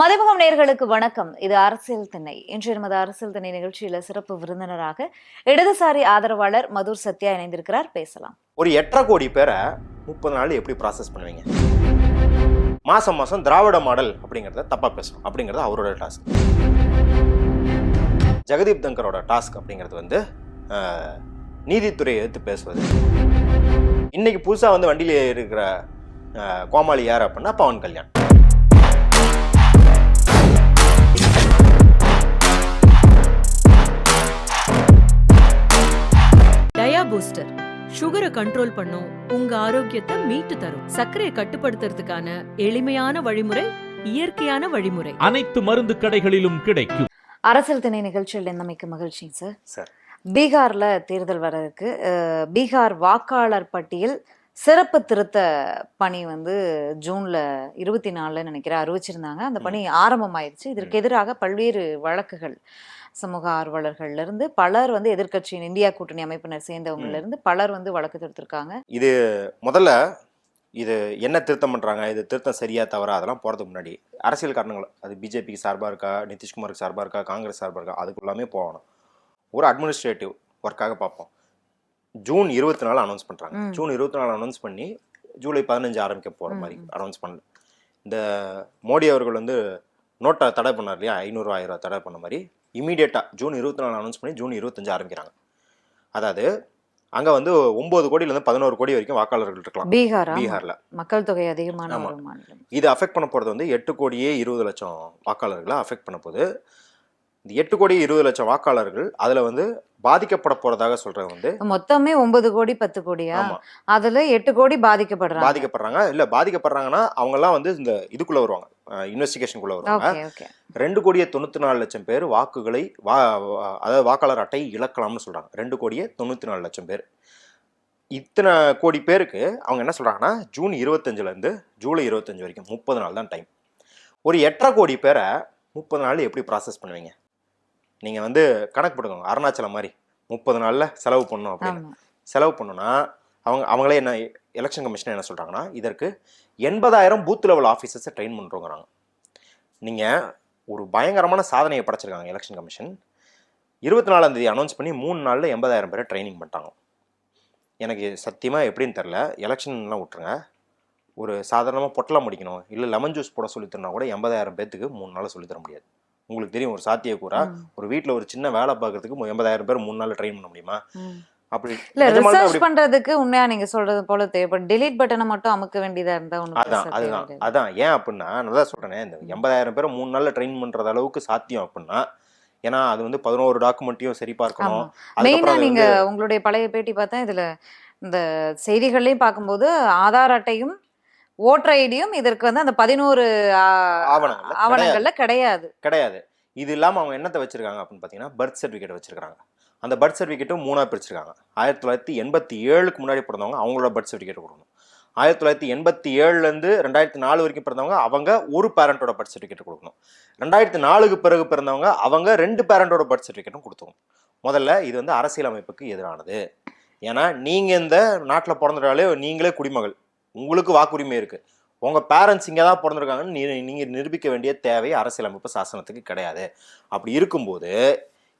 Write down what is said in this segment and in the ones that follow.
மதிமுகம் நேர்களுக்கு வணக்கம். இது அரசியல் திணை இன்று நமது அரசியல் திணை நிகழ்ச்சியில சிறப்பு விருந்தினராக இடதுசாரி ஆதரவாளர் மதுர் சத்யா இணைந்திருக்கிறார். பேசலாம். ஒரு எட்டரை கோடி பேரை முப்பது நாள் எப்படி ப்ராசஸ் பண்ணுவீங்க? மாசம் மாசம் திராவிட மாடல் அப்படிங்கிறத தப்பா பேசணும். அப்படிங்கிறது அவரோட டாஸ்க் ஜெகதீப் தங்கரோட டாஸ்க் அப்படிங்கிறது வந்து நீதித்துறையை எடுத்து பேசுவது. இன்னைக்கு புதுசா வந்து வண்டியில இருக்கிற கோமாளி யார் அப்படின்னா பவன் கல்யாண். பூஸ்டர் சுகரை கண்ட்ரோல் பண்ணும் உங்க ஆரோக்கியத்தை மீட்டு தரும். சர்க்கரையை கட்டுப்படுத்துறதுக்கான எளிமையான வழிமுறை இயற்கையான வழிமுறை. அனைத்து மருந்து கடைகளிலும் கிடைக்கும். அரசியல் திணை நிகழ்ச்சியில் இருந்தமைக்கு மகிழ்ச்சி சார். சார். பீகார்ல தேர்தல் வர இருக்கு பீகார் வாக்காளர் பட்டியல் சிறப்பு திருத்த பணி வந்து ஜூன்ல இருபத்தி நாலுல நினைக்கிறேன் அறிவிச்சிருந்தாங்க. அந்த பணி ஆரம்பமாயிருச்சு. இதற்கு எதிராக பல்வேறு வழக்குகள் சமூக ஆர்வலர்கள்ல இருந்து பலர் வந்து எதிர்க்கட்சியின் இந்தியா கூட்டணி அமைப்பினர் சேர்ந்தவங்கல இருந்து பலர் வந்து வழக்கு தொடுத்திருக்காங்க. முதல்ல இது என்ன திருத்தம் பண்ணுறாங்க இது திருத்தம் சரியா தவறா? அதெல்லாம் போகிறதுக்கு முன்னாடி அரசியல் காரணங்கள். அது பிஜேபிக்கு சார்பாக இருக்கா? நிதிஷ்குமாருக்கு சார்பாக இருக்கா? காங்கிரஸ் சார்பாக இருக்கா? அதுக்குள்ளாமே போகணும். ஒரு அட்மினிஸ்ட்ரேட்டிவ் ஒர்க்காக பார்ப்போம். ஜூன் இருபத்தி நாலு அனௌன்ஸ் பண்ணுறாங்க. ஜூன் இருபத்தி நாலு அனௌன்ஸ் பண்ணி ஜூலை பதினஞ்சு ஆரம்பிக்க போகிற மாதிரி. அனௌன்ஸ் பண்ணல இந்த மோடி அவர்கள் வந்து நோட்டை தடை பண்ணார் இல்லையா? ஐநூறு ஆயிரம் தடை பண்ண மாதிரி. இமீடியட்டாக ஜூன் இருபத்தி நாலு அனௌன்ஸ் பண்ணி ஜூன் இருபத்தஞ்சு ஆரம்பிக்கிறாங்க. அதாவது அங்கே வந்து ஒம்பது கோடியிலேருந்து பதினோரு கோடி வரைக்கும் வாக்காளர்கள் இருக்கலாம். பீகாரா? பீகார்ல. மக்கள் தொகை அதிகமான இது அஃபெக்ட் பண்ண போகிறது வந்து எட்டு கோடியே இருபது லட்சம் வாக்காளர்களை அஃபெக்ட் பண்ண போகுது இந்த எட்டு கோடி இருபது லட்சம் வாக்காளர்கள் அதில் வந்து பாதிக்கப்பட போகிறதாக சொல்கிறது வந்து மொத்தமே ஒன்பது கோடி பத்து கோடியா? அதுல எட்டு கோடி பாதிக்கப்படுறாங்க. பாதிக்கப்படுறாங்க. இல்லை பாதிக்கப்படுறாங்கன்னா அவங்கெல்லாம் வந்து இந்த இதுக்குள்ளே வருவாங்க. இன்வெஸ்டிகேஷனுக்குள்ளே வருவாங்க. ரெண்டு கோடியே தொண்ணூற்றி நாலு லட்சம் பேர் வாக்குகளை வா அதாவது வாக்காளர் அட்டை இழக்கலாம்னு சொல்கிறாங்க ரெண்டு கோடியே தொண்ணூற்றி நாலு லட்சம் பேர். இத்தனை கோடி பேருக்கு அவங்க என்ன சொல்கிறாங்கன்னா ஜூன் இருபத்தஞ்சிலேருந்து ஜூலை இருபத்தஞ்சு வரைக்கும் முப்பது நாள் தான் டைம். ஒரு எட்டரை கோடி பேரை முப்பது நாள் எப்படி ப்ராசஸ் பண்ணுவீங்க? நீங்கள் வந்து கணக்கு போட்டுக்கோங்க. அருணாச்சலம் மாதிரி. முப்பது நாளில் செலவு பண்ணணும் அப்படின்னு. செலவு பண்ணணும்னா அவங்க அவங்களே என்ன எலெக்ஷன் கமிஷன் என்ன சொல்கிறாங்கன்னா இதற்கு எண்பதாயிரம் பூத் லெவல் ஆஃபீஸர்ஸை ட்ரெயின் பண்ணுறோங்கிறாங்க நீங்கள் ஒரு பயங்கரமான சாதனையை படைச்சிருக்காங்க எலெக்ஷன் கமிஷன் இருபத்தி நாலாம் தேதி அனௌன்ஸ் பண்ணி மூணு நாளில் எண்பதாயிரம் பேரை ட்ரைனிங் பண்ணிட்டாங்க. எனக்கு சத்தியமாக எப்படின்னு தெரில எலெக்ஷன்லாம் விட்டுருங்க. ஒரு சாதாரணமாக பொட்டலம் முடிக்கணும் இல்லை லெமன் ஜூஸ் போட சொல்லித் தரனா கூட எண்பதாயிரம் பேத்துக்கு மூணு நாளில் சொல்லித் தர முடியாது. உங்களுக்கு தெரியும் ஒரு சாத்தியக்கூறா. ஒரு வீட்டில் ஒரு சின்ன வேலை பார்க்கறதுக்கு எண்பதாயிரம் பேர் மூணு நாளில் ட்ரெயின் பண்ண முடியுமா. அப்படி இல்ல ரிசர்ச் பண்றதுக்கு உண்மையா நீங்க சொல்றது போல தேவைப்படும் delete பட்டனை மட்டும் அமுக்க வேண்டியதா இருந்தா ஒண்ணு அதான் அதுதான். அதான். ஏன் அப்படின்னா நான் தான் சொல்றேனே இந்த எண்பதாயிரம் பேரை மூணு நாள்ல ட்ரெயின் பண்றது அளவுக்கு சாத்தியம் அப்படின்னா ஏன்னா அது வந்து பதினோரு டாக்குமெண்ட்டையும் சரி பார்க்கணும். மெயினா நீங்க உங்களுடைய பழைய பேட்டி பார்த்தா இதுல இந்த செய்திகள்லயும் பார்க்கும்போது ஆதார் அட்டையும் ஓட்டர் ஐடியும் இதற்கு வந்து அந்த பதினோரு ஆவணங்கள்ல கிடையாது. ஆவணங்கள்ல கிடையாது. கிடையாது. இது இல்லாம அவங்க என்னத்தை வச்சிருக்காங்க அப்படின்னு பாத்தீங்கன்னா பர்த் சர்டிஃபிகேட் வச்சிருக்காங்க. அந்த பர்த் சர்டிஃபிகேட்டும் மூணா பிரிச்சிருக்காங்க. ஆயிரத்தி தொள்ளாயிரத்தி எண்பத்தி ஏழுக்கு முன்னாடி பிறந்தவங்க அவங்களோட பர்த் சர்டிஃபிகேட் கொடுக்கணும். ஆயிரத்தி தொள்ளாயிரத்தி எண்பத்தி ஏழுலேருந்து ரெண்டாயிரத்தி நாலு வரைக்கும் பிறந்தவங்க அவங்க ஒரு பேரண்டோட பர்த் சர்டிஃபிகேட் கொடுக்கணும். ரெண்டாயிரத்தி நாலுக்கு பிறகு பிறந்தவங்க அவங்க ரெண்டு பேரண்டோட பர்த் சர்டிஃபிகேட்டும் கொடுத்தோம் முதல்ல இது வந்து அரசியலமைப்புக்கு எதிரானது. ஏன்னா நீங்கள் இந்த நாட்டில் பிறந்துட்டாலே நீங்களே குடிமகள். உங்களுக்கு வாக்குரிமை இருக்கு. உங்க பேரண்ட்ஸ் இங்கே தான் பிறந்திருக்காங்கன்னு நீ நீங்கள் நிரூபிக்க வேண்டிய தேவை அரசியலமைப்பு சாசனத்துக்கு கிடையாது. அப்படி இருக்கும்போது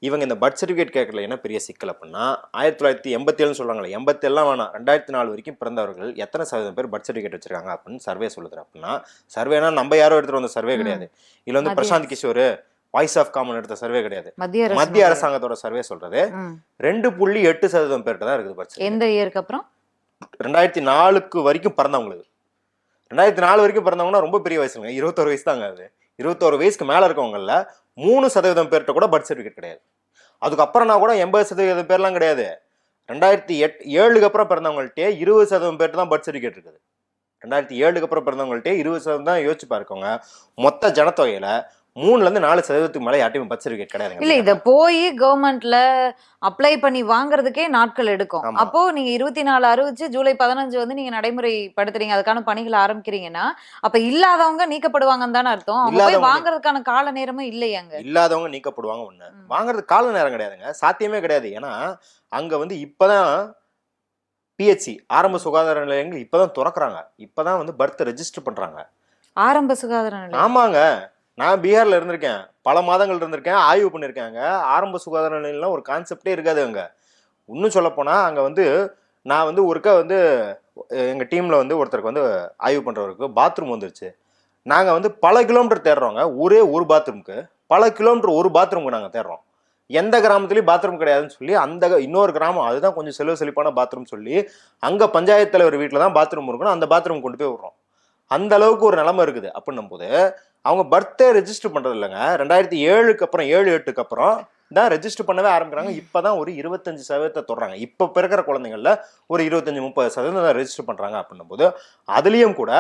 இவங்க இந்த பர்த் சர்டிஃபிகேட் கேட்கல என்ன பெரிய சிக்கல் அப்படின்னா ஆயிரத்தி தொள்ளாயிரத்தி எண்பத்தி ஏழுன்னு சொல்றாங்களே எண்பத்தேழுலாம் வேணாம். ரெண்டாயிரத்தி நாலு வரைக்கும் பிறந்தவர்கள் எத்தனை சதவீதம் பேர் பர்த் சர்டிஃபிகேட் வச்சிருக்காங்க அப்படின்னு சர்வே சொல்லுது அப்படின்னா சர்வேனா நம்ம யாரோ எடுத்துட்டு வந்த சர்வே கிடையாது. இதுல வந்து Prashant Kishor voice of common எடுத்த சர்வே கிடையாது. மத்திய அரசு மத்திய அரசாங்கத்தோட சர்வே சொல்றது. ரெண்டு புள்ளி எட்டு சதவீதம் பேர்கிட்ட தான் இருக்குது எந்த இயருக்கு அப்புறம்? ரெண்டாயிரத்தி நாலுக்கு வரைக்கும் பிறந்தவங்களுக்கு ரெண்டாயிரத்தி நாலு வரைக்கும் பிறந்தவங்கன்னா ரொம்ப பெரிய வயசுங்க இருபத்தோரு வயசு தாங்க அது. இருபத்தோரு வயசுக்கு மேலே இருக்கவங்கள மூணு சதவீதம் பேர்கிட்ட கூட பர்த் சர்டிஃபிகேட் கிடையாது. அதுக்கப்புறம்னா கூட எண்பது சதவீதம் பேர்லாம் கிடையாது. ரெண்டாயிரத்தி எட் ஏழுக்கு அப்புறம் பிறந்தவங்கள்ட்டே இருபது சதவீதம் பேர்ட்டு தான் பர்த் சர்டிஃபிகேட் இருக்குது. ரெண்டாயிரத்தி ஏழுக்கு அப்புறம் பிறந்தவங்கள்ட்டே இருபது சதவீதம் தான் யோசிச்சு பார்க்கோங்க. மொத்த ஜனத்தொகையில் மூணுல இருந்து நாலு சதவீதத்துக்கு மேலே யார்ட்டையும் பர்த் சர்டிஃபிகேட் கிடையாதுங்க இல்ல இத போய் கவர்மெண்ட்ல அப்ளை பண்ணி வாங்குறதுக்கே நாட்கள் எடுக்கும். அப்போ நீங்க இருபத்தி நாலு அறிவிச்சு ஜூலை பதினஞ்சு வந்து நீங்க நடைமுறைப்படுத்துறீங்க. அதுக்கான பணிகளை ஆரம்பிக்கிறீங்கன்னா அப்ப இல்லாதவங்க நீக்கப்படுவாங்கன்னு தானே அர்த்தம். அவங்க போய் வாங்குறதுக்கான கால நேரமும் இல்லையாங்க இல்லாதவங்க நீக்கப்படுவாங்க ஒண்ணு. வாங்குறது கால நேரம் கிடையாதுங்க. சாத்தியமே கிடையாது. ஏன்னா அங்க வந்து இப்பதான் பிஹெச்சி ஆரம்ப சுகாதார நிலையங்கள் இப்பதான் திறக்கறாங்க. இப்பதான் வந்து பர்த் ரெஜிஸ்டர் பண்றாங்க. ஆரம்ப சுகாதார நிலையம். ஆமாங்க. நான் பீகாரில் இருந்திருக்கேன். பல மாதங்கள் இருந்திருக்கேன். ஆய்வு பண்ணியிருக்காங்க ஆரம்ப சுகாதார நிலையம்லாம் ஒரு கான்செப்டே இருக்காது அங்கே. இன்னும் சொல்லப்போனால் அங்கே வந்து நான் வந்து ஒருக்கா வந்து எங்கள் டீமில் வந்து ஒருத்தருக்கு வந்து ஆய்வு பண்ணுறவருக்கு பாத்ரூம் வந்துருச்சு. நாங்கள் வந்து பல கிலோமீட்டர் தேடுறோங்க. ஒரே ஒரு பாத்ரூமுக்கு பல கிலோமீட்டர் ஒரு பாத்ரூமுக்கு நாங்கள் தேடுறோம். எந்த கிராமத்துலேயும் பாத்ரூம் கிடையாதுன்னு சொல்லி அந்த க- இன்னொரு கிராமம் அதுதான் கொஞ்சம் செலவு செழிப்பான பாத்ரூம் சொல்லி அங்கே பஞ்சாயத்து தலைவர் வீட்டில் தான் பாத்ரூம் இருக்கணும். அந்த பாத்ரூம் கொண்டு போய் விடுறோம். அந்த அளவுக்கு ஒரு நிலமை இருக்குது. அப்படின்னும் போது அவங்க பர்த்டே ரெஜிஸ்டர் பண்றது இல்லைங்க. ரெண்டாயிரத்தி ஏழுக்கு அப்புறம் ஏழு எட்டுக்கு அப்புறம் தான் ரெஜிஸ்டர் பண்ணவே ஆரம்பிக்கிறாங்க. இப்பதான் ஒரு இருபத்தஞ்சு சதவீதத்தை தொடுறாங்க. இப்போ பிறக்கிற குழந்தைங்கள்ல ஒரு இருபத்தஞ்சு முப்பது சதவீதம் தான் ரெஜிஸ்டர் பண்றாங்க அப்படின்னும் போது அதுலயும் கூட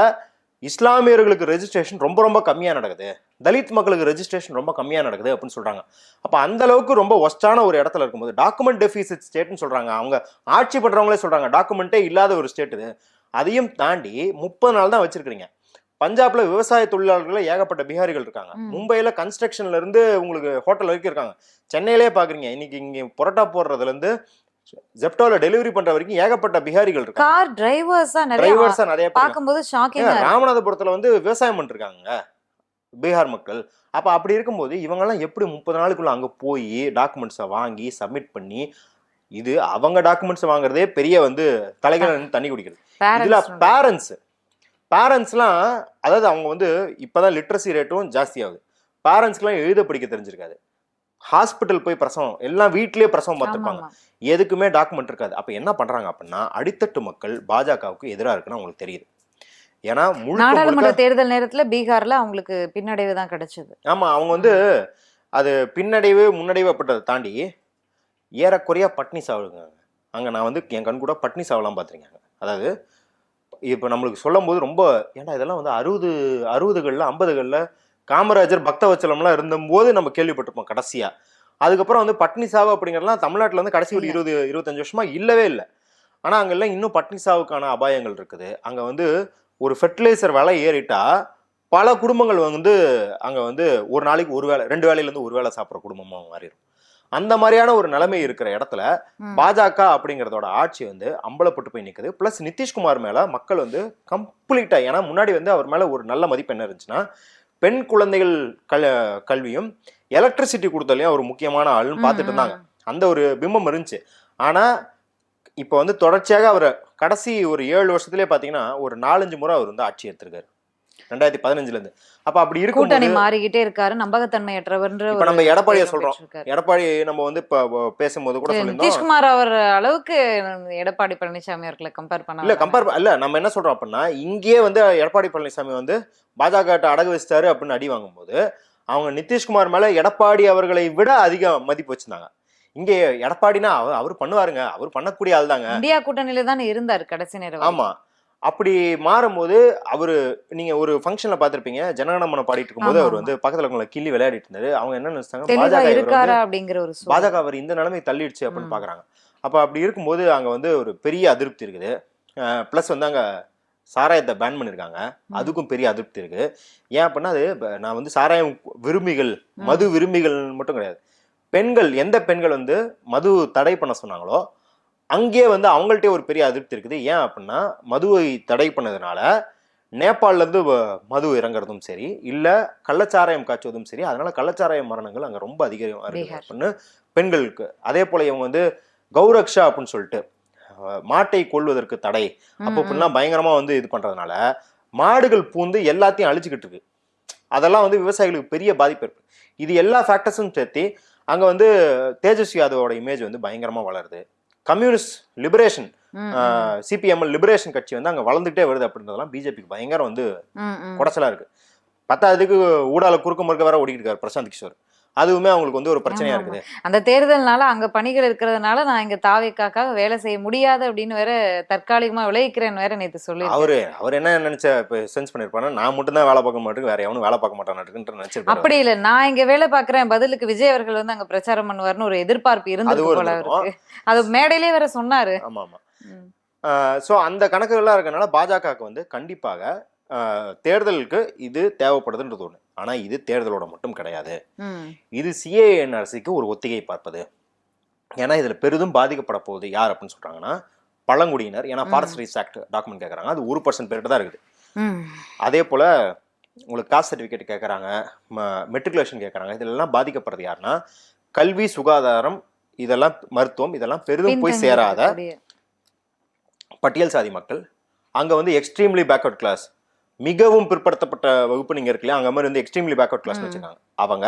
இஸ்லாமியர்களுக்கு ரெஜிஸ்ட்ரேஷன் ரொம்ப ரொம்ப கம்மியா நடக்குது. தலித் மக்களுக்கு ரெஜிஸ்ட்ரேஷன் ரொம்ப கம்மியா நடக்குது அப்படின்னு சொல்றாங்க. அப்ப அந்த அளவுக்கு ரொம்ப ஒஸ்டான ஒரு இடத்துல இருக்கும்போது டாக்குமெண்ட் டெபிசிட் ஸ்டேட்னு சொல்றாங்க. அவங்க ஆட்சி பண்றவங்களே சொல்றாங்க. டாக்குமெண்ட்டே இல்லாத ஒரு ஸ்டேட் இது. அதையும் தாண்டி முப்பது நாள் தான் வச்சிருக்கீங்க பஞ்சாப்ல விவசாய தொழிலாளர்கள ஏகப்பட்ட பீகாரிகள் இருக்காங்க. ம். மும்பைல கன்ஸ்ட்ரக்ஷன்ல இருந்து உங்களுக்கு ஹோட்டல் வரைக்கும் இருக்காங்க. சென்னையிலே பாக்குறீங்க. இன்னைக்கு இங்க புரோட்டா போடுறதுல இருந்து ஜெப்டோல டெலிவரி பண்ற வரைக்கும் ஏகப்பட்ட பீகாரிகள் இருக்காங்க. கார் டிரைவர்ஸா டிரைவர்ஸா நிறைய. பார்க்கும்போது ராமநாதபுரத்துல வந்து விவசாயம் பண்ணிருக்காங்க பீகார் மக்கள். அப்ப அப்படி இருக்கும்போது இவங்கெல்லாம் எப்படி முப்பது நாளுக்குள்ள அங்க போய் டாக்குமெண்ட்ஸை வாங்கி சப்மிட் பண்ணி இது அவங்க டாக்குமெண்ட்ஸ் வாங்குறதே பெரிய வந்து தலைகளை தண்ணி குடிக்கிறது. இதுல பேரண்ட்ஸ் பேரண்ட்ஸ்லாம் அதாவது அவங்க வந்து இப்பதான் லிட்ரஸி ரேட்டும் ஜாஸ்தி ஆகுது பேரண்ட்ஸ்க்குலாம் எழுத படிக்க தெரிஞ்சிருக்காது. ஹாஸ்பிட்டல் போய் பிரசவம் எல்லாம் வீட்லயே பிரசவம் பார்த்துருப்பாங்க. எதுக்குமே டாக்குமெண்ட் இருக்காது. அப்ப என்ன பண்றாங்க அப்படின்னா அடித்தட்டு மக்கள் பாஜகவுக்கு எதிராக இருக்குன்னு அவங்களுக்கு தெரியுது. ஏன்னா நாடாளுமன்ற தேர்தல் நேரத்துல பீகார்ல அவங்களுக்கு பின்னடைவு தான் கிடைச்சது. ஆமா அவங்க வந்து அது பின்னடைவு முன்னடைவு அப்படின்றத தாண்டி ஏறக்குறைய பட்னி சாவுங்க அங்க நான் வந்து என் கண் கூட பட்னி சாவலாம் பார்த்துருக்கேன் அதாவது இப்போ நம்மளுக்கு சொல்லும் போது ரொம்ப ஏன்டா இதெல்லாம் வந்து அறுபது அறுபதுகளில் ஐம்பதுகளில் காமராஜர் பக்தவச்சலம்லாம் இருந்தபோது நம்ம கேள்விப்பட்டிருப்போம் கடைசியா. அதுக்கப்புறம் வந்து பட்னி சாவு அப்படிங்கிறதுலாம் தமிழ்நாட்டில் வந்து கடைசி ஒரு. இருபது இருபத்தஞ்சு வருஷமா இல்லவே இல்லை. ஆனால் அங்கெல்லாம் இன்னும் பட்னி சாவுக்கான அபாயங்கள் இருக்குது. அங்கே வந்து ஒரு ஃபெர்டிலைசர் விலை ஏறிட்டா பல குடும்பங்கள் வந்து அங்கே வந்து ஒரு நாளைக்கு ஒரு வேளை ரெண்டு வேலையிலேருந்து ஒரு வேளை சாப்பிட்ற குடும்பமாக மாறிடும். அந்த மாதிரியான ஒரு நிலைமை இருக்கிற இடத்துல. பாஜக அப்படிங்கிறதோட ஆட்சி வந்து அம்பலப்பட்டு போய் நிற்குது ப்ளஸ் நிதிஷ்குமார் மேல மக்கள் வந்து கம்ப்ளீட்டா ஏன்னா முன்னாடி வந்து அவர் மேல ஒரு நல்ல மதிப்பு என்ன இருந்துச்சுன்னா பெண் குழந்தைகள் கல் கல்வியும் எலக்ட்ரிசிட்டி கொடுத்தலையும் அவர் முக்கியமான ஆள்னு பார்த்துட்டு இருந்தாங்க. அந்த ஒரு பிம்பம் இருந்துச்சு. ஆனா இப்போ வந்து தொடர்ச்சியாக அவர் கடைசி ஒரு ஏழு வருஷத்துலயே பாத்தீங்கன்னா ஒரு நாலஞ்சு முறை அவர் வந்து ஆட்சி எடுத்திருக்காரு. ரெண்டாயிரத்தி பதினஞ்சுல இருந்து. அப்ப அப்படி கூட்டணி இருக்கும் மாறிக்கிட்டே இருக்காரு நம்பகத்தன்மையற்றவர்ன்ற இப்ப நம்ம எடப்பாடியை சொல்றோம். எடப்பாடி நம்ம வந்து இப்ப பேசும்போது கூட நிதிஷ்குமார் அவர் அளவுக்கு எடப்பாடி பழனிசாமி அவர்களை கம்பேர் பண்ண இல்ல கம்பேர் இல்ல நம்ம என்ன சொல்றோம் அப்படின்னா இங்கேயே வந்து எடப்பாடி பழனிசாமி வந்து பாஜக அடகு வச்சிட்டாரு அப்படின்னு அடி வாங்கும்போது அவங்க நிதிஷ்குமார் மேல எடப்பாடி அவர்களை விட அதிக மதிப்பு வச்சிருந்தாங்க. இங்கே எடப்பாடினா அவர் பண்ணுவாருங்க. அவர் பண்ணக்கூடிய ஆள் தாங்க இந்தியா கூட்டணியில தானே இருந்தாரு கடைசி நேரம் ஆமா. அப்படி மாறும்போது அவரு நீங்க ஒரு ஃபங்க்ஷன்ல பாத்திருப்பீங்க ஜனகணமன பாடிட்டு இருக்கும்போது அவர் வந்து பக்கத்துல இருக்கவங்களை கிள்ளி விளையாடிட்டு இருந்தாரு அவங்க என்ன நினைச்சாங்க பாஜக அப்படிங்கிற ஒரு. பாஜக அவர் இந்த நிலைமை தள்ளிடுச்சு அப்படின்னு ம். பாக்குறாங்க அப்ப அப்படி இருக்கும்போது அங்க வந்து ஒரு பெரிய அதிருப்தி இருக்குது ப்ளஸ் வந்து அங்க சாராயத்தை பேன் பண்ணிருக்காங்க ம். அதுக்கும் பெரிய அதிருப்தி இருக்கு ஏன் அப்படின்னா அது நான் வந்து சாராயம் விரும்பிகள். மது விரும்பிகள் மட்டும் கிடையாது பெண்கள் எந்த பெண்கள் வந்து மது தடை பண்ண சொன்னாங்களோ அங்கேயே வந்து அவங்கள்ட்டே ஒரு பெரிய அதிருப்தி இருக்குது. ஏன் அப்படின்னா மதுவை தடை பண்ணதுனால நேபாள்ல இருந்து வ- மது இறங்குறதும் சரி இல்ல கள்ளச்சாராயம் காய்ச்சுவதும் சரி அதனால கள்ளச்சாராய மரணங்கள் அங்க ரொம்ப அதிகமாக இருக்கு பீகார். அப்படின்னு பெண்களுக்கு அதே போல இவங்க வந்து கௌரக்ஷா அப்படின்னு சொல்லிட்டு மாட்டை கொள்வதற்கு தடை. அப்போ ம். இப்படிலாம் பயங்கரமா வந்து இது பண்றதுனால மாடுகள் பூந்து எல்லாத்தையும் அழிச்சுக்கிட்டு இருக்கு. அதெல்லாம் வந்து விவசாயிகளுக்கு பெரிய பாதிப்பு இருக்கு இது எல்லா ஃபேக்டர்ஸும் சேர்த்து அங்க வந்து தேஜஸ்வி யாதவோட இமேஜ் வந்து பயங்கரமா வளருது. கம்யூனிஸ்ட் லிபரேஷன் ம், ம். சிபிஎம்எல் லிபரேஷன் கட்சி வந்து அங்க வளர்ந்துட்டே வருது அப்படின்றதெல்லாம் பிஜேபிக்கு பயங்கரம் வந்து. குடைச்சலா இருக்கு பத்தாவதுக்கு ஊடால குறுக்க முறுக்க வேற ஓடிக்கிட்டு இருக்காரு பிரசாந்த் கிஷோர் அதுவுமே அவங்களுக்கு வந்து ஒரு பிரச்சனையா இருக்குது. அந்த தேர்தல்னால அங்க பணிகள் இருக்கிறதுனால நான் இங்க தாவேக்காக்காக வேலை செய்ய முடியாது அப்படின்னு வேற தற்காலிகமா விளைவிக்கிறேன்னு வேற நேத்து சொல்லி அவரு அவர் என்ன நினைச்ச சென்ஸ் பண்ணிருப்பாரு நான் மட்டும் தான் வேலை பார்க்க மாட்டேன் வேற எவனும் வேலை பார்க்க மாட்டான்னு நினைச்சிருப்பாரு அப்படி இல்ல. நான் இங்க வேலை பாக்குறேன் பதிலுக்கு விஜய் அவர்கள் வந்து அங்க பிரச்சாரம் பண்ணுவாருன்னு ஒரு எதிர்பார்ப்பு இருந்தது போல அது மேடையிலே வேற சொன்னாரு. ஆமா ஆமா. ஸோ அந்த கணக்குகள்லாம் இருக்கனால பாஜகவுக்கு வந்து கண்டிப்பாக தேர்தலுக்கு இது தேவைப்படுதுன்றது ஒன்று ஆனால் இது தேர்தலோட மட்டும் கிடையாது. இது சிஏஎன்ஆர்சிக்கு ஒரு ஒத்திகை பார்ப்பது. ஏன்னா இதில் பெரிதும் பாதிக்கப்பட போகுது யார் அப்படின்னு சொல்கிறாங்கன்னா பழங்குடியினர். ஏன்னா. ஃபாரஸ்ட் ரீஸ் ஆக்ட் டாக்குமெண்ட் கேட்குறாங்க அது ஒரு பர்சன்ட் பேர்கிட்ட தான் இருக்குது. அதே போல் உங்களுக்கு காஸ்ட் சர்டிஃபிகேட் கேட்குறாங்க மெட்ரிகுலேஷன் கேட்குறாங்க இதெல்லாம் பாதிக்கப்படுறது யாருன்னா கல்வி சுகாதாரம் இதெல்லாம் மருத்துவம் இதெல்லாம் பெரிதும் போய் சேராத பட்டியல் சாதி மக்கள். அங்கே வந்து எக்ஸ்ட்ரீம்லி பேக்வர்ட் கிளாஸ் மிகவும் பிற்படுத்தப்பட்ட வகுப்பு நீங்கள் இருக்கலையா அங்கே மாதிரி வந்து எக்ஸ்ட்ரீம்லி பேக்வர்ட் கிளாஸ். வச்சுருக்காங்க. அவங்க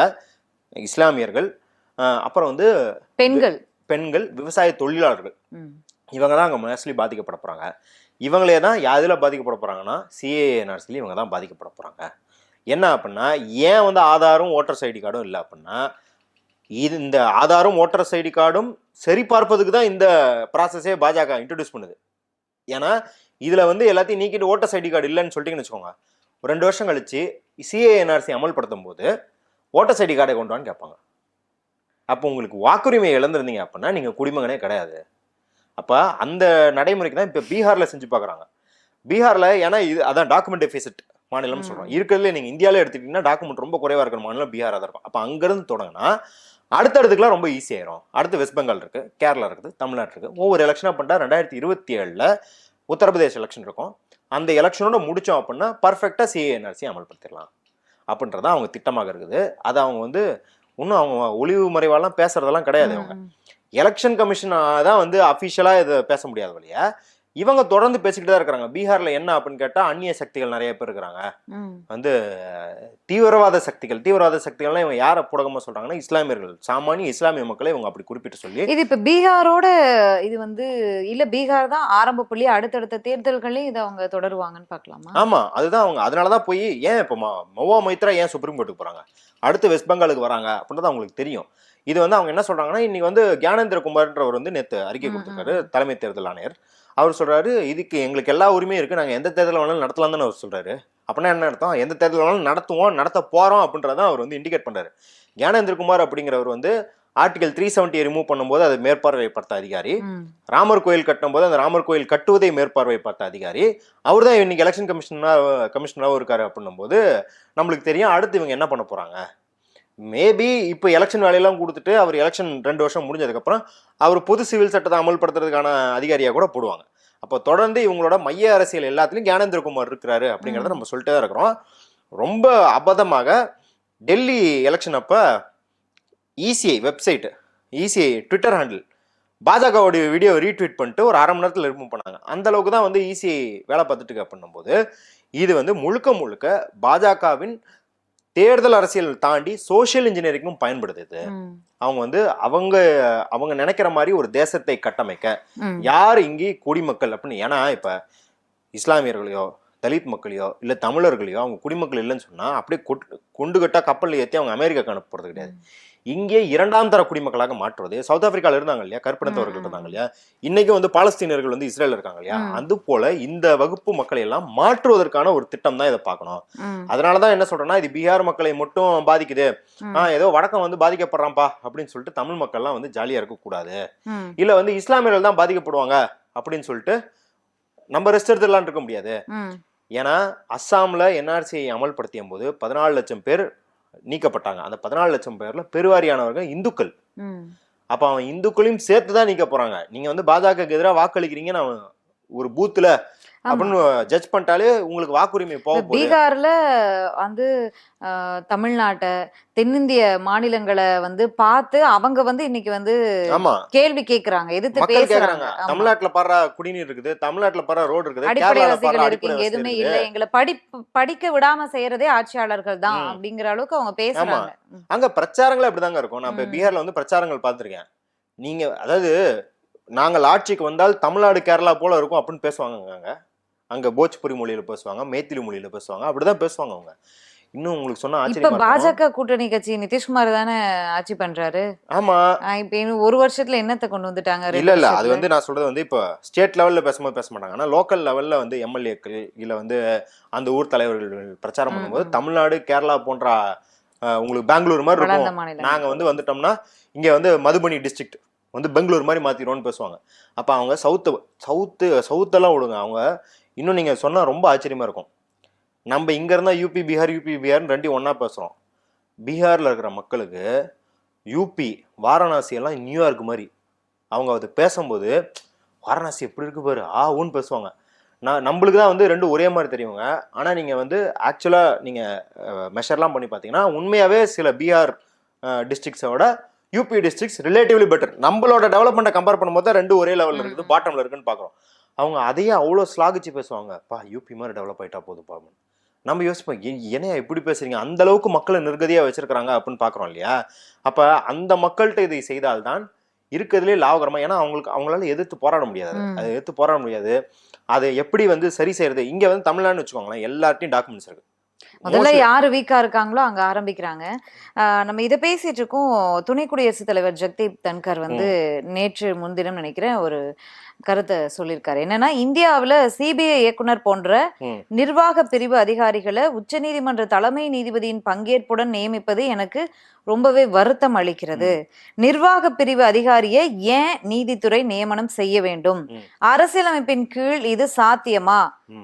இஸ்லாமியர்கள் அப்புறம் வந்து பெண்கள். பெண்கள் விவசாய தொழிலாளர்கள். இவங்க தான் அங்கே மோஸ்ட்லி பாதிக்கப்பட போகிறாங்க இவங்களே தான் யாதில் பாதிக்கப்பட போகிறாங்கன்னா சிஏஎன்ஆர்சிலையும் இவங்க தான் பாதிக்கப்பட போகிறாங்க என்ன அப்படின்னா ஏன் வந்து ஆதாரும் ஓட்டர்ஸ் ஐடி கார்டும் இல்லை அப்படின்னா இது இந்த ஆதாரும் ஓட்டர்ஸ் ஐடி கார்டும் சரி பார்ப்பதுக்கு தான் இந்த ப்ராசஸே பாஜக இன்ட்ரடியூஸ் பண்ணுது. ஏன்னா இதில் வந்து எல்லாத்தையும் நீக்கிட்டு ஓட்டர்ஸ் ஐடி கார்டு இல்லைன்னு சொல்லிட்டீங்கன்னு வச்சுக்கோங்க. ஒரு ரெண்டு வருஷம் கழிச்சு சிஏஎன்ஆர்சி அமல்படுத்தும் போது ஓட்டர்ஸ் ஐடி கார்டை கொண்டு வான்னு கேட்பாங்க. அப்போ உங்களுக்கு வாக்குரிமை இழந்திருந்தீங்க அப்படின்னா நீங்கள் குடிமகனே கிடையாது. அப்போ அந்த நடைமுறைக்கு தான் இப்போ பீகாரில் செஞ்சு பார்க்குறாங்க பீகாரில் ஏன்னா இது அதான் டாக்குமெண்ட் டெஃபிசிட் மாநிலம்னு. சொல்கிறோம் இருக்கிறதுல நீங்கள் இந்தியாவிலே எடுத்துக்கிட்டிங்கன்னா டாக்குமெண்ட் ரொம்ப குறைவாக இருக்கிற மாநிலம் பீகாராக தான் இருக்கும். அப்போ அங்கேருந்து தொடங்கினா அடுத்தடுத்துக்குலாம் ரொம்ப ஈஸியாயிரும் அடுத்து வெஸ்ட் பெங்கால் இருக்குது கேரளா இருக்குது தமிழ்நாடு இருக்குது ஒவ்வொரு எலெக்ஷனாக பண்ணிட்டா ரெண்டாயிரத்தி இருபத்தி ஏழில் உத்தரப்பிரதேஷ் எலெக்ஷன் இருக்கும். அந்த எலெக்ஷனோட முடிச்சோம் அப்படின்னா பர்ஃபெக்டாக சிஏஎன்ஆர்சி அமல்படுத்திடலாம். அப்படின்றதான் அவங்க திட்டமாக இருக்குது. அதை அவங்க வந்து இன்னும் அவங்க ஒளிவு மறைவாலாம் பேசுறதெல்லாம் கிடையாது அவங்க. எலெக்ஷன் கமிஷன் தான் வந்து அஃபிஷியலாக இதை பேச முடியாத வழியா இவங்க தொடர்ந்து பேசிக்கிட்டு தான் இருக்கிறாங்க. பீகார்ல என்ன அப்படின்னு கேட்டா அந்நிய சக்திகள் நிறைய பேர் இருக்கிறாங்க. வந்து தீவிரவாத சக்திகள் தீவிரவாத சக்திகள்லாம் இவங்க யாரை புடகமா சொல்றாங்கன்னா இஸ்லாமியர்கள். சாமானிய இஸ்லாமிய மக்களை இவங்க அப்படி குறிப்பிட்டு சொல்லி இது இப்ப பீகாரோட இது வந்து இல்ல பீகார் தான் ஆரம்ப புள்ளி அடுத்தடுத்த தேர்தல்களையும் இதை அவங்க தொடருவாங்கன்னு பார்க்கலாமா? ஆமா அதுதான் அவங்க. அதனாலதான் போய் ஏன் இப்போ மொவா மைத்ரா ஏன் சுப்ரீம் கோர்ட்டுக்கு போறாங்க? அடுத்து வெஸ்ட் பெங்காலுக்கு வராங்க அப்படின்றது அவங்களுக்கு தெரியும். இது வந்து அவங்க என்ன சொல்றாங்கன்னா இன்னைக்கு வந்து ஞானேந்திர குமார்ன்றவர் வந்து நேத்து அறிக்கை கொடுத்திருக்காரு தலைமை தேர்தல் ஆணையர். அவர் சொல்றாரு இதுக்கு எங்களுக்கு எல்லா உரிமையும் இருக்கு நாங்க எந்த தேர்தல் வேணாலும் நடத்தலாம் தானே அவர் சொல்றாரு. அப்படின்னா என்ன அர்த்தம்? எந்த தேர்தல் வேணாலும் நடத்துவோம் நடத்த போறோம் அப்படின்றத அவர் வந்து இண்டிகேட் பண்றாரு. ஞானேந்திர குமார் அப்படிங்கிறவர் வந்து ஆர்டிகல் த்ரீ செவன்ட்டியை ரிமூவ் பண்ணும்போது அதை மேற்பார்வைப்படுத்த அதிகாரி. ம். ராமர் கோயில் கட்டும்போது அந்த ராமர் கோயில் கட்டுவதை மேற்பார்வை பார்த்த அதிகாரி. அவர் தான் இன்னைக்கு எலெக்ஷன் கமிஷனராக கமிஷனராகவும் இருக்காரு அப்படின்னும் போது நம்மளுக்கு தெரியும் அடுத்து இவங்க என்ன பண்ண போறாங்க? மேபி இப்போ எலெக்ஷன் வேலையெல்லாம் கொடுத்துட்டு அவர் எலெக்ஷன் ரெண்டு வருஷம் முடிஞ்சதுக்கப்புறம் அவர் பொது சிவில் சட்டத்தை அமல்படுத்துறதுக்கான அதிகாரியாக கூட போடுவாங்க. அப்போ தொடர்ந்து இவங்களோட மைய அரசியல் எல்லாத்துலேயும் ஞானேந்திரகுமார் இருக்கிறாரு அப்படிங்கிறத நம்ம சொல்லிட்டே தான் இருக்கிறோம். ரொம்ப அபதமாக டெல்லி எலெக்ஷன் அப்போ ECI website ECI Twitter handle பாஜகவுடைய வீடியோ ரீட்வீட் பண்ணிட்டு ஒரு அரை மணி நேரத்தில் ரிமூவ் பண்ணாங்க. அந்த அளவுக்கு தான் வந்து இசிஐ வேலை பார்த்துட்டு பண்ணும்போது இது வந்து முழுக்க முழுக்க பாஜகவின் தேர்தல் அரசியல் தாண்டி சோஷியல் இன்ஜினியரிங்கும் பயன்படுது இது. அவங்க வந்து அவங்க அவங்க நினைக்கிற மாதிரி ஒரு தேசத்தை கட்டமைக்க. யார் இங்கே குடிமக்கள் அப்படின்னு ஏன்னா இப்ப இஸ்லாமியர்களையோ தலித் மக்களையோ இல்ல தமிழர்களையோ அவங்க குடிமக்கள் இல்லைன்னு சொன்னா அப்படியே குண்டு கட்டா கப்பல் ஏற்றி அவங்க அமெரிக்காக்கு அனுப்ப போறது கிடையாது இங்கே இரண்டாம் தர குடிமக்களாக மாற்றுவது சவுத் ஆப்பிரிக்கால இருந்தாங்க இல்லையா ம். இருந்தாங்க இல்லையா இன்னைக்கு வந்து பாலஸ்தீனர்கள் வந்து இஸ்ரேல் இருக்காங்க இல்லையா. அது போல இந்த வகுப்பு மக்களை எல்லாம் மாற்றுவதற்கான ஒரு திட்டம் தான் இதை பார்க்கணும். அதனாலதான் என்ன சொல்றேன்னா இது பீகார் மக்களை மட்டும் பாதிக்குது ம். ஆ ஏதோ வடக்கம் வந்து பாதிக்கப்படுறான்ப்பா அப்படின்னு சொல்லிட்டு தமிழ் மக்கள்லாம் வந்து ஜாலியா இருக்கக்கூடாது ம். இல்ல வந்து இஸ்லாமியர்கள் தான் பாதிக்கப்படுவாங்க அப்படின்னு சொல்லிட்டு நம்ம ரெஸ்ட் எடுத்துடலாம்னு இருக்க முடியாது. ஏன்னா அஸ்ஸாம்ல என்ஆர்சியை அமல்படுத்திய போது பதினாலு லட்சம் பேர் நீக்கப்பட்டாங்க அந்த பதினாலு லட்சம் பேர்ல பெருவாரியானவர்கள் இந்துக்கள். அப்ப அவன் இந்துக்களையும் சேர்த்து தான் நீக்க போறாங்க நீங்க வந்து பாஜகவுக்கு எதிராக வாக்களிக்கிறீங்கன்னு அவன் ஒரு பூத்துல. அப்படின்னு ஜட்ஜ் பண்ணிட்டாலே உங்களுக்கு வாக்குரிமை போக பீகார்ல வந்து தமிழ்நாட்டை தென்னிந்திய மாநிலங்களை வந்து பார்த்து அவங்க வந்து இன்னைக்கு வந்து கேள்வி கேக்குறாங்க எதிர்த்து பேசுறாங்க. தமிழ்நாட்டுல பாடுற குடிநீர் இருக்குது தமிழ்நாட்டுல பாடுற ரோடு இருக்குது அடிப்படை வசதிகள் இருக்கு இங்க எதுவுமே இல்ல. எங்களை படிப்பு படிக்க விடாம செய்யறதே ஆட்சியாளர்கள் தான். அப்படிங்கிற அளவுக்கு அவங்க பேசுறாங்க. அங்க பிரச்சாரங்களே அப்படிதாங்க இருக்கும். நான் இப்ப. பீகார்ல வந்து பிரச்சாரங்கள் பார்த்திருக்கேன். நீங்க அதாவது நாங்கள் ஆட்சிக்கு வந்தால் தமிழ்நாடு கேரளா போல இருக்கும் அப்படின்னு பேசுவாங்க அங்க போஜ்புரி மொழியில பேசுவாங்க மேத்திலி மொழியில பேசுவாங்க அப்படிதான் பேசுவாங்க அவங்க. இன்னும் உங்களுக்கு சொன்னா ஆச்சரியமா. பாஜக கூட்டணி கட்சி நிதிஷ்குமார் தானே ஆட்சி பண்றாரு? ஆமா. இப்ப ஒரு வருஷத்துல என்னத்தை கொண்டு வந்துட்டாங்க இல்ல இல்ல அது? வந்து நான் சொல்றது வந்து இப்போ ஸ்டேட் லெவல்ல பேசும்போது பேச மாட்டாங்க. ஆனா லோக்கல் லெவல்ல வந்து எம்எல்ஏக்கள் இல்ல வந்து அந்த ஊர் தலைவர்கள் பிரச்சாரம் பண்ணும்போது. தமிழ்நாடு கேரளா போன்ற உங்களுக்கு பெங்களூர் மாதிரி இருக்கும். நாங்க வந்து வந்துட்டோம்னா இங்க வந்து மதுபனி டிஸ்ட்ரிக்ட் வந்து பெங்களூர் மாதிரி மாத்திடுவோம்னு பேசுவாங்க. அப்ப அவங்க சவுத்து சவுத்து சவுத்தெல்லாம் விடுங்க. அவங்க இன்னும் நீங்க சொன்னா ரொம்ப ஆச்சரியமா இருக்கும். நம்ம இங்க இருந்தா யூபி பீகார் யூபி பீகார்னு ரெண்டையும் ஒண்ணா பேசுறோம். பீகார்ல இருக்கிற மக்களுக்கு யூபி வாரணாசி எல்லாம் நியூயார்க் மாதிரி. அவங்க அது பேசும்போது வாரணாசி எப்படி இருக்கு பாரு ஆ ஊன்னு பேசுவாங்க. நான் நம்மளுக்கு தான் வந்து ரெண்டு ஒரே மாதிரி தெரியுங்க. ஆனால் நீங்கள் வந்து ஆக்சுவலாக நீங்கள் மெஷர்லாம் பண்ணி பார்த்தீங்கன்னா உண்மையாகவே சில பீகார் டிஸ்ட்ரிக்ஸோட யூபி டிஸ்ட்ரிக்ஸ் ரிலேட்டிவ்லி பெட்டர் நம்மளோட டெவலப்மெண்ட்டை கம்பேர் பண்ணும்போது தான் ரெண்டு ஒரே லெவலில் இருக்குது பாட்டமில் இருக்குன்னு பார்க்குறோம் அவங்க அதையே அவ்வளோ ஸ்லாகிச்சு பேசுவாங்க. பா யூபி மாதிரி டெவலப் ஆகிட்டா போதும் நம்ம யோசிப்போம் "ஏ- என்னையா இப்படி பேசுறீங்க? அந்த அளவுக்கு மக்களை நிர்கதியாக வச்சிருக்கிறாங்க அப்படின்னு பார்க்குறோம் இல்லையா? அப்போ அந்த மக்கள்கிட்ட இதை செய்தால்தான் இருக்கிறதுலே லாபகரமா ஏன்னா அவங்களுக்கு அவங்களால எதிர்த்து போராட முடியாது. அதை. எதிர்த்து போராட முடியாது. அதை எப்படி வந்து சரி செய்யறது? இங்க வந்து தமிழ்நாடுன்னு வச்சுக்கோங்களேன் எல்லார்ட்டையும் டாக்குமெண்ட்ஸ் இருக்கு. முதல்ல யாரு வீக்கா இருக்காங்களோ அங்க ஆரம்பிக்கிறாங்க. நம்ம இதை பேசிட்டு இருக்கோம். துணை குடியரசுத் தலைவர் ஜெகதீப் தன்கர் வந்து நேற்று முன்தினம் நினைக்கிறேன் ஒரு கருத்தை சொல்லியிருக்காரு. என்னன்னா இந்தியாவுல சிபிஐ இயக்குனர் போன்ற. நிர்வாக பிரிவு அதிகாரிகளை உச்சநீதிமன்ற தலைமை நீதிபதியின் பங்கேற்புடன் நியமிப்பது எனக்கு ரொம்பவே வருத்தம் அளிக்கிறது. நிர்வாக பிரிவு அதிகாரியை ஏன் நீதித்துறை நியமனம் செய்ய வேண்டும். அரசியலமைப்பின் கீழ் இது சாத்தியமா.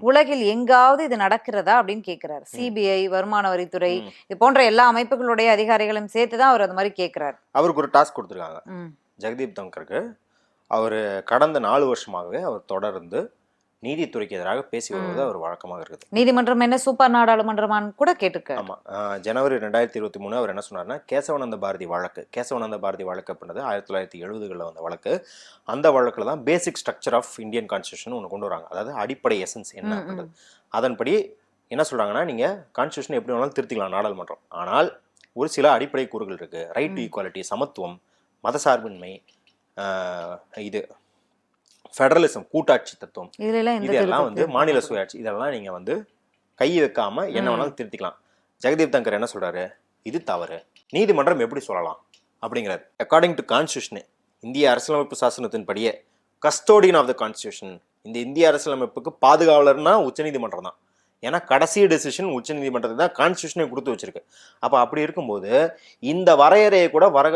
உலகில் எங்காவது இது நடக்கிறதா அப்படின்னு கேக்குறாரு. சிபிஐ வருமான வரித்துறை. இது போன்ற எல்லா அமைப்புகளுடைய அதிகாரிகளும் சேர்த்து தான் அவர் அந்த மாதிரி கேக்குறாரு. அவருக்கு ஒரு டாஸ்க் கொடுத்துருக்காங்க. ஜெகதீப் தங்கருக்கு. அவர் கடந்த நாலு வருஷமாகவே அவர் தொடர்ந்து நீதித்துறைக்கு எதிராக பேசி வருவது அவர் வழக்கமாக இருக்குது. நீதிமன்றம் என்ன சூப்பர் நாடாளுமன்றமான்னு கூட கேட்டிருக்காரு. ஆமா. ஆஹ் ஜனவரி ரெண்டாயிரத்தி இருபத்தி மூணு அவர் என்ன சொன்னார்னா கேசவானந்த பாரதி வழக்கு கேசவானந்த பாரதி வழக்கு அப்படின்றது ஆயிரத்தி தொள்ளாயிரத்தி எழுபதுகளில் வந்த வழக்கு. அந்த வழக்கில் தான் basic structure of Indian constitution ஒன்று கொண்டு வராங்க. அதாவது அடிப்படை எசன்ஸ் என்ன. அப்படின்றது. அதன்படி என்ன சொல்றாங்கன்னா நீங்க கான்ஸ்டியூஷன் எப்படி வேணாலும் திருத்திக்கலாம் நாடாளுமன்றம். ஆனால் ஒரு சில அடிப்படை கூறுகள் இருக்கு. ரைட் டு ஈக்குவாலிட்டி சமத்துவம் மதசார்பின்மை இது ஃபெடரலிசம் கூட்டாட்சி தத்துவம். இதெல்லாம் வந்து? மாநில சுயாட்சி. இதெல்லாம் நீங்க வந்து கை வைக்காம என்ன. வேணாலும் திருத்திக்கலாம். ஜெகதீப் தங்கர் என்ன சொல்றாரு? இது தவறு. நீதிமன்றம் எப்படி சொல்லலாம்? அப்படிங்கிறார். அக்கார்டிங் டு கான்ஸ்டியூஷன் இந்திய அரசியலமைப்பு சாசனத்தின்படியே கஸ்டோடியன் ஆஃப் த கான்ஸ்டியூஷன் இந்த இந்திய அரசியலமைப்புக்கு பாதுகாவலர்னா உச்சநீதிமன்றம் தான். ஏன்னா கடைசி டெசிஷன் உச்சநீதிமன்றத்தை தான் கான்ஸ்டியூஷனே கொடுத்து வச்சிருக்கு. அப்போ அப்படி இருக்கும்போது இந்த வரையறையை கூட வர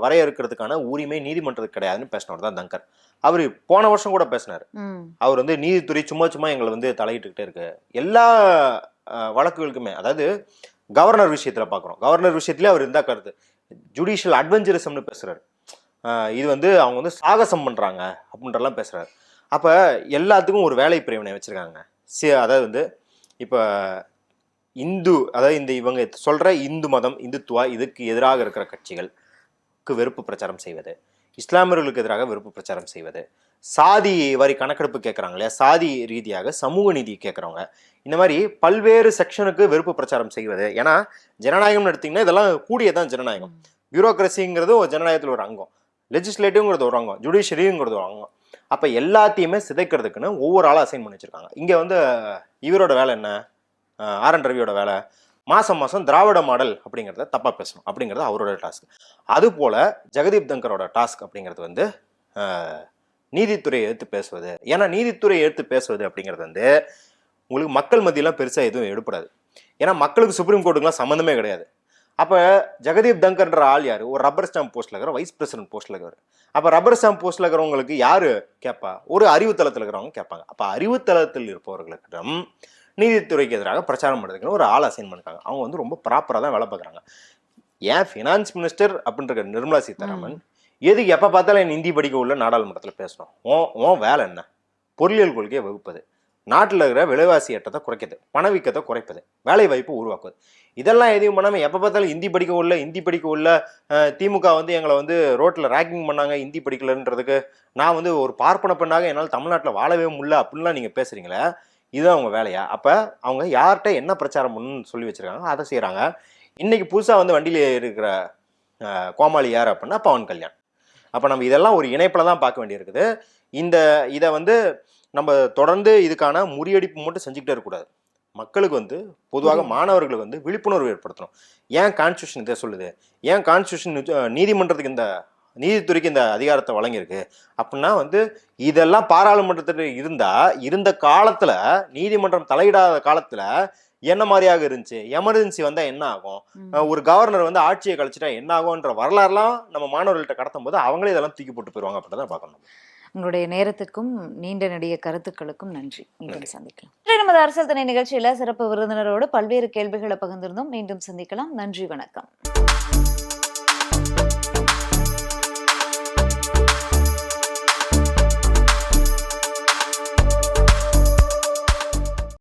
வரையறுக்கிறதுக்கான உரிமை நீதிமன்றத்துக்கு கிடையாதுன்னு பேசினவர் தான் தங்கர். அவர் போன வருஷம் கூட பேசினார். அவர் வந்து நீதித்துறை சும்மா சும்மா எங்களை வந்து தலையிட்டுக்கிட்டே இருக்கு. எல்லா வழக்குகளுக்குமே அதாவது கவர்னர் விஷயத்துல பார்க்குறோம் கவர்னர் விஷயத்துல அவர் இருந்தா கருத்து. ஜுடிஷியல் அட்வென்ச்சரிசம்னு பேசுறாரு. அஹ், இது வந்து அவங்க வந்து சாகசம் பண்றாங்க அப்படின்றலாம் பேசுறாரு. அப்ப எல்லாத்துக்கும் ஒரு வேலை பிரிவினை வச்சிருக்காங்க. சி அதாவது வந்து இப்ப இந்து அதாவது இந்த இவங்க சொல்ற இந்து மதம் இந்துத்துவா இதுக்கு எதிராக இருக்கிற கட்சிகளுக்கு வெறுப்பு பிரச்சாரம் செய்வது. இஸ்லாமியர்களுக்கு எதிராக வெறுப்பு பிரச்சாரம் செய்வது. சாதி வரி கணக்கெடுப்பு கேட்குறாங்க இல்லையா? சாதி ரீதியாக சமூக நீதி கேட்குறவங்க இந்த மாதிரி பல்வேறு செக்ஷனுக்கு வெறுப்பு பிரச்சாரம் செய்வது. ஏன்னா ஜனநாயகம்னு எடுத்தீங்கன்னா இதெல்லாம் கூடியதான் ஜனநாயகம். பியூரோக்ரஸிங்கிறது ஒரு ஜனநாயகத்தில் ஒரு அங்கம். லெஜிஸ்லேட்டிவ்ங்கிறது ஒரு அங்கம். ஜுடிஷியரிங்கிறது ஒரு அங்கம். அப்போ எல்லாத்தையுமே சிதைக்கிறதுக்குன்னு ஒவ்வொரு ஆளாக அசைன் பண்ணி வச்சுருக்காங்க. இங்கே வந்து இவரோட வேலை என்ன? ஆர் என் ரவியோட வேலை. மாதம் மாதம் திராவிட மாடல் அப்படிங்கிறத தப்பாக பேசணும். அப்படிங்கிறது அவரோட டாஸ்க் அதுபோல் ஜெகதீப் தங்கரோட டாஸ்க் அப்படிங்கிறது வந்து நீதித்துறையை எடுத்து பேசுவது. ஏன்னா நீதித்துறையை எடுத்து பேசுவது அப்படிங்கிறது வந்து உங்களுக்கு மக்கள் மத்தியெல்லாம் பெருசாக எதுவும் எடுப்படாது ஏன்னா மக்களுக்கு சுப்ரீம் கோர்ட்டுக்குலாம் சம்மந்தமே கிடையாது. அப்போ ஜெகதீப் தங்கர்ன்ற ஆள் யார்? ஒரு ரப்பர் ஸ்டாம்ப் போஸ்ட்டில் இருக்கிற வைஸ் பிரசிடென்ட் போஸ்ட்டில் இருக்கிற அப்ப ரப்பர் ஸ்டாம்ப் போஸ்ட்ல இருக்கிறவங்களுக்கு யாரு கேட்பா ஒரு அறிவுத்தளத்தில் இருக்கிறவங்க கேட்பாங்க அப்ப அறிவுத்தளத்தில் இருப்பவர்களிடம் நீதித்துறைக்கு எதிராக பிரச்சாரம் பண்ணுறதுக்குன்னு ஒரு ஆள் அசைன் பண்ணிருக்காங்க. அவங்க வந்து ரொம்ப ப்ராப்பராக தான் வேலை பார்க்குறாங்க. ஏன் ஃபினான்ஸ் மினிஸ்டர் அப்படின்ற நிர்மலா சீதாராமன் எதுக்கு எப்போ பார்த்தாலும் என் ஹிந்தி படிக்க உள்ள நாடாளுமன்றத்தில் பேசணும்? ஓ ஓ வேலை என்ன? பொருளியல் கொள்கையை வகுப்பது. நாட்டில் இருக்கிற விலைவாசி ஏற்றத்தை குறைக்கிறது பணவீக்கத்தை குறைப்பது வேலை வாய்ப்பு உருவாக்குவது. இதெல்லாம் எதையும் பண்ணாமல் எப்போ பார்த்தாலும் ஹிந்தி படிக்க உள்ள ஹிந்தி படிக்க உள்ள திமுக வந்து எங்களை வந்து ரோட்டில் ரேக்கிங் பண்ணாங்க ஹிந்தி படிக்கலன்றதுக்கு. நான் வந்து ஒரு பார்ப்பன பெண்ணாக என்னால் தமிழ்நாட்டில் வாழவே முடியல அப்படின்லாம் நீங்கள் பேசுகிறீங்களே இதுதான் அவங்க வேலையா? அப்போ அவங்க யார்கிட்ட என்ன பிரச்சாரம் பண்ணணும்னு சொல்லி வச்சுருக்காங்க அதை செய்கிறாங்க இன்றைக்கி புதுசாக வந்து வண்டியில் இருக்கிற கோமாளி யார் அப்படின்னா பவன் கல்யாண். அப்போ நம்ம இதெல்லாம் ஒரு இணைப்பில் தான் பார்க்க வேண்டியிருக்குது. இந்த இதை வந்து நம்ம தொடர்ந்து இதுக்கான முறியடிப்பு மட்டும் செஞ்சுக்கிட்டே இருக்கக்கூடாது. மக்களுக்கு வந்து பொதுவாக மாணவர்களுக்கு வந்து விழிப்புணர்வு ஏற்படுத்தணும். ஏன் கான்ஸ்டியூஷன் இதை சொல்லுது? ஏன் கான்ஸ்டியூஷன் நீதிமன்றத்துக்கு இந்த நீதித்துறைக்கு இந்த அதிகாரத்தை வழங்கியிருக்கு? அப்படின்னா வந்து இதெல்லாம் பாராளுமன்றத்தில் இருந்தா இருந்த காலத்துல நீதிமன்றம் தலையிடாத காலத்துல என்ன மாதிரியாக இருந்துச்சு? எமர்ஜென்சி வந்தா என்ன ஆகும்? ஒரு கவர்னர் வந்து ஆட்சியை கழிச்சிட்டா என்ன ஆகும்ன்ற வரலாறுலாம் நம்ம மாணவர்கள்ட்ட கடத்தும் போது அவங்களே இதெல்லாம் தூக்கி போட்டு போயிருவாங்க அப்படிதான் பார்க்கணும் உங்களுடைய நேரத்துக்கும் நீண்ட நெடிய கருத்துக்களுக்கும் நன்றி. மீண்டும் சந்திக்கலாம். நமது அரசியல் திணை நிகழ்ச்சியில சிறப்பு விருந்தினரோடு பல்வேறு கேள்விகளை பகிர்ந்திருந்தோம். மீண்டும் சந்திக்கலாம். நன்றி வணக்கம்.